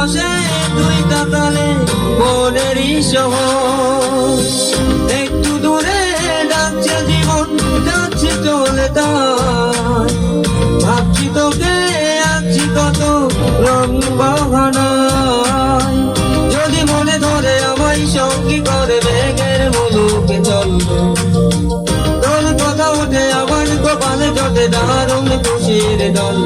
বসে দুইটা তালে মনেরই শহর একটু দূরে ডাকছে জীবন, যাচ্ছে চলে ভাবছি তোকে, আছি কত রং বাহানায় যদি মনে ধরে আমায় সঙ্গী করে বেগের মুলুকে চল। তোর কথা ওঠে আমার কপালে জটে দারুণ খুশির দল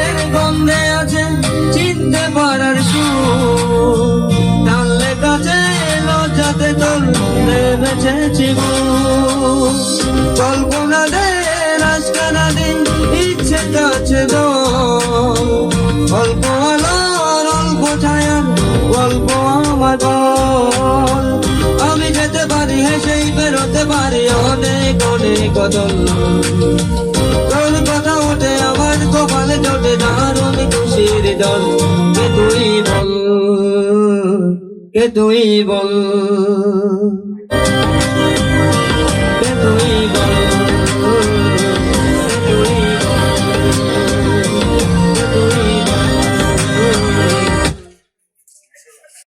চলে গন্ধে আছে চিনতে পারার সুর। টানলে কাছে লজ্জাতে তোর নেমেছে চিবু কল্পনা দে রাজকানা দিন, ইচ্ছে কাছে দো অল্প আলোর, অল্প ছায়ার গল্প আমার আমি যেতে পারি হেসেই বেরোতে পারি। অনেক অনেক কদল দল কে তুই বল কে তুই বল। কে তুই